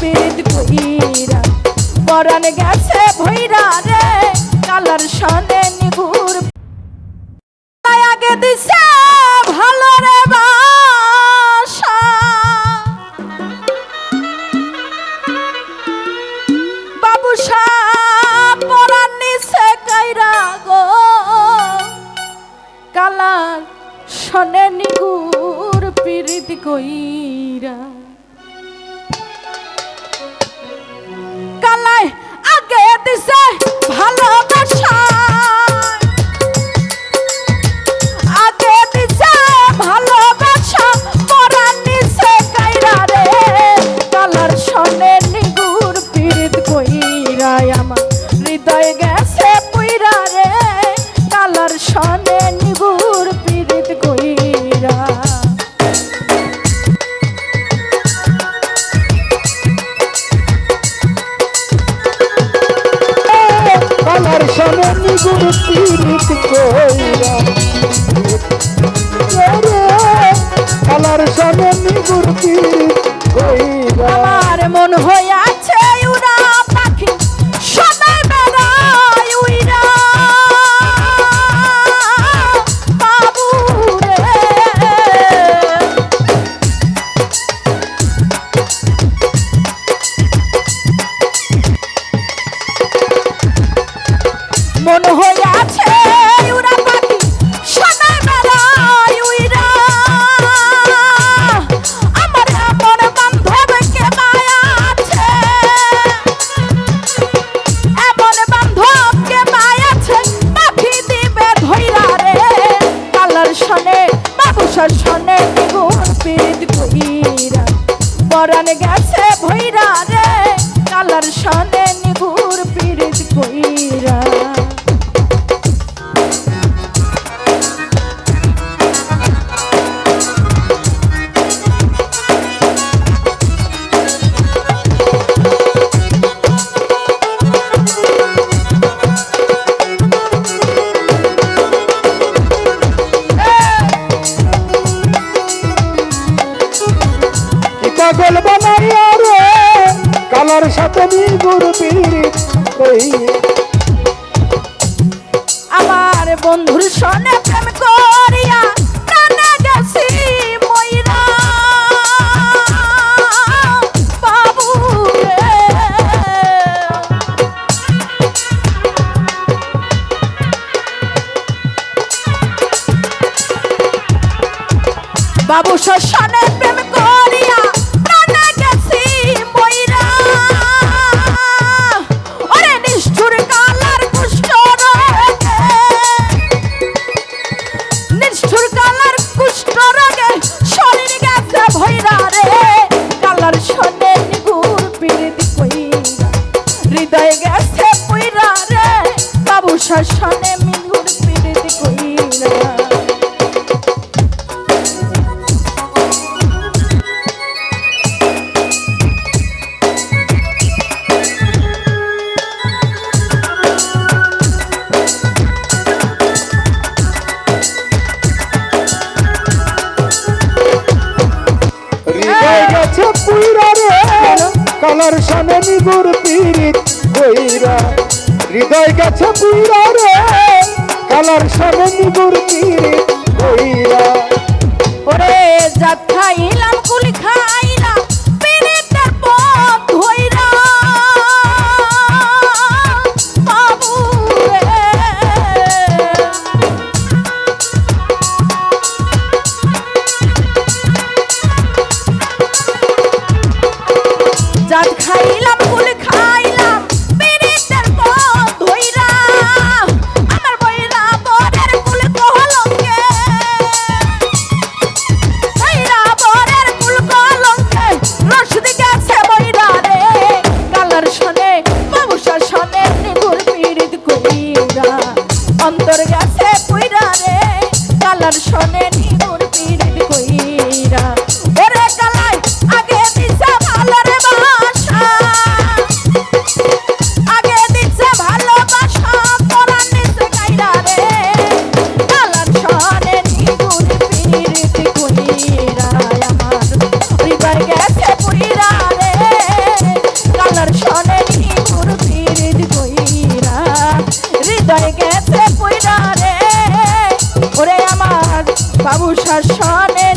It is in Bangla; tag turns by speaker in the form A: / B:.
A: পিরিত কইরা। পরাণ গেছে ভৈরা রে, কালার সনে নিগুর আগে দিছে ভালো রে বাসা। বাবু সাহ পরাণ নিছে কাইরা গো। কালার সনে নিগুর পিরিত কইরা। দিছে ভালোবাসা। আগে দিছে ভালোবাসা পরাণ নিছে কাইরা রে। কালার সনে নিগুর কইরা আমার। হৃদয় গেছে পুইরা রে। কালার সনে নিগুর
B: নিগুর পীড়িত কইরা। আমার সামনে নিগুর পীড়িত কইরা।
A: আমার মন হইয়াছে পরাণ গেছে
B: ভৈরা পাগল বানাইয়া রে। কালার সাথে পীড়িত
A: আমার বন্ধুর সনে প্রেম করিয়া গেছি বাবু বাবু শ্মশানে প্রেম করিয়া শ্মশানে মিগুর পিরিত কইরা।
B: কালার সামনে নিগুর পীড়িত কইরা। হৃদয় গেছে পুইরা রে কালার সামনে পীড়িত
A: ওরে খাইলাম বাবু শাসনে